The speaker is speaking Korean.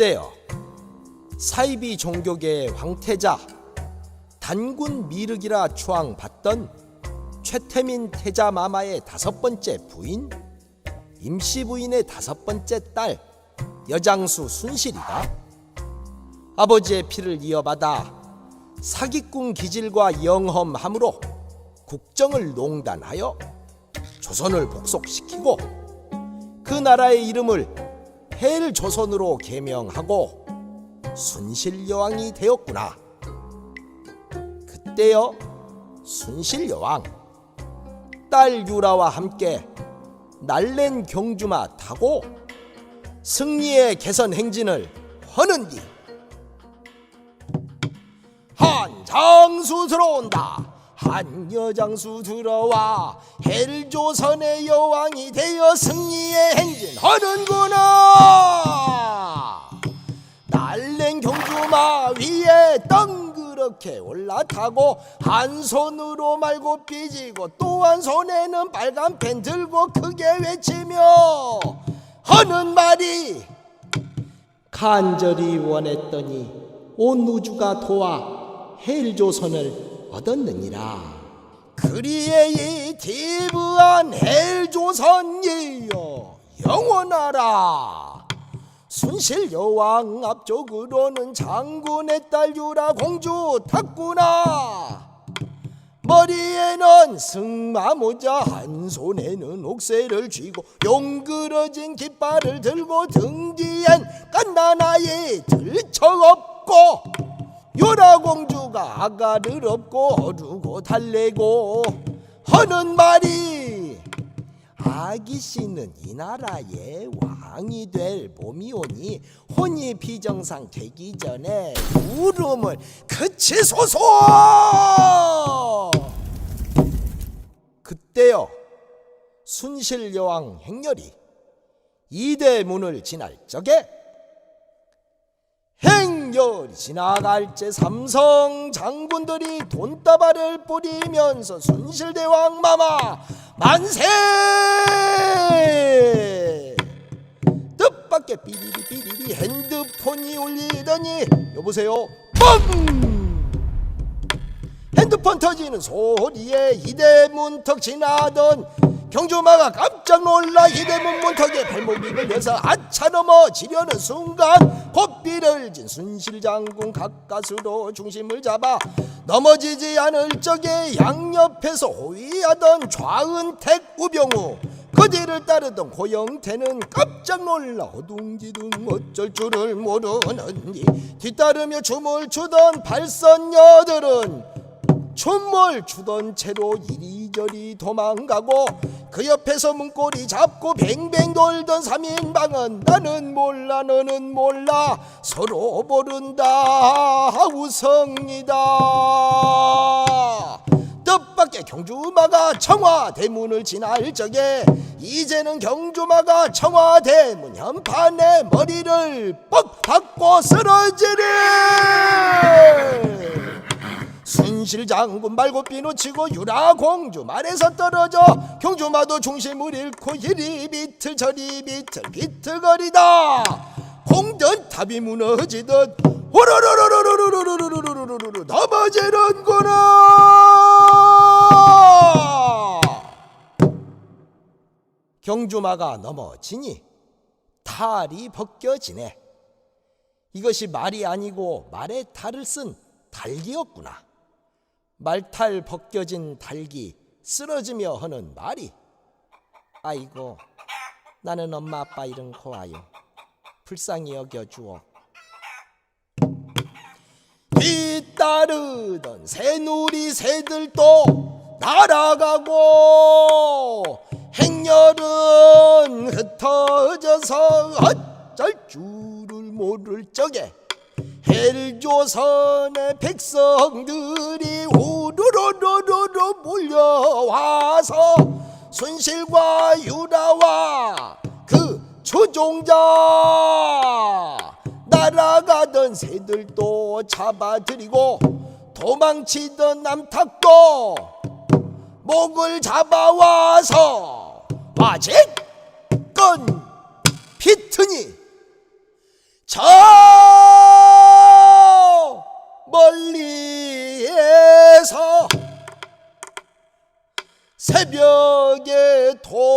그때요. 사이비 종교계의 황태자 단군 미륵이라 추앙받던 최태민 태자 마마의 다섯 번째 부인 임시 부인의 다섯 번째 딸 여장수 순실이다. 아버지의 피를 이어받아 사기꾼 기질과 영험함으로 국정을 농단하여 조선을 복속시키고 그 나라의 이름을 헬조선으로 개명하고 순실여왕이 되었구나. 그때여 순실여왕 딸 유라와 함께 날랜 경주마 타고 승리의 개선 행진을 뒤 한장수 들어온다. 한 여장수 들어와 헬조선의 여왕이 되어 승리의 행진 하는구 덩그렇게 올라타고 한 손으로 말고 삐지고 또 한 손에는 빨간 펜 들고 크게 외치며 하는 말이 간절히 원했더니 온 우주가 도와 헬조선을 얻었느니라. 그리에 이 디브한 헬조선이여 영원하라. 순실 여왕 앞쪽으로는 장군의 딸 유라 공주 탔구나. 머리에는 승마 모자 한 손에는 옥새를 쥐고 용그러진 깃발을 들고 등 뒤엔 깐나나이 들쳐업고 유라 공주가 아가를 업고 어르고 달래고 하는 말이 아기 씨는 이 나라의 왕이 될 몸이 오니 혼이 비정상 되기 전에 울음을 그치소서! 그때요 순실 여왕 행렬이 이대 문을 지날 적에 행렬이 지나갈 때 삼성 장군들이 돈다발을 뿌리면서 순실대왕 마마 만세! 뜻밖의 삐리리 핸드폰이 울리더니 여보세요? 뻥! 핸드폰 터지는 소리에 이대문 턱 지나던 경주마가 깜짝 놀라 이대문 문턱에 발목이 걸려서 아차 넘어지려는 순간 고삐를 진 순실장군 가까스로 중심을 잡아 넘어지지 않을 적에 양옆에서 호위하던 좌은택 우병우 그 뒤를 따르던 고영태는 깜짝 놀라 어둥지둥 어쩔 줄을 모르느니 뒤따르며 춤을 추던 발선녀들은 춤을 추던 채로 이리저리 도망가고 그 옆에서 문고리 잡고 뱅뱅 돌던 삼인방은 나는 몰라 너는 몰라. 서로 모른다. 우성이다. 뜻밖의 경주마가 청와대문을 지날 적에 이제는 경주마가 청와대문 현판에 머리를 뻑 박고 쓰러지리 순실 장군 말고 비누치고 유라 공주 말에서 떨어져 경주마도 중심을 잃고 이리 비틀 저리 비틀 비틀거리다. 공전탑이 무너지듯 호로로로로로로로로로로로로로 넘어지는구나 경주마가 넘어지니 탈이 벗겨지네. 이것이 말이 아니고 말에 탈을 쓴 달기였구나 말탈 벗겨진 달기 쓰러지며 하는 말이. 아이고 나는 엄마 아빠 잃은코 아요. 불쌍히 여겨주어. 뒤따르던 새누리 새들도 날아가고 행렬은 흩어져서 어쩔 줄을 모를 적에 헬조선의 백성들이 우르르르르르 몰려와서 순실과 유라와 그 추종자 날아가던 새들도 잡아들이고 도망치던 남탁도 목을 잡아와서 아직건 피트니 새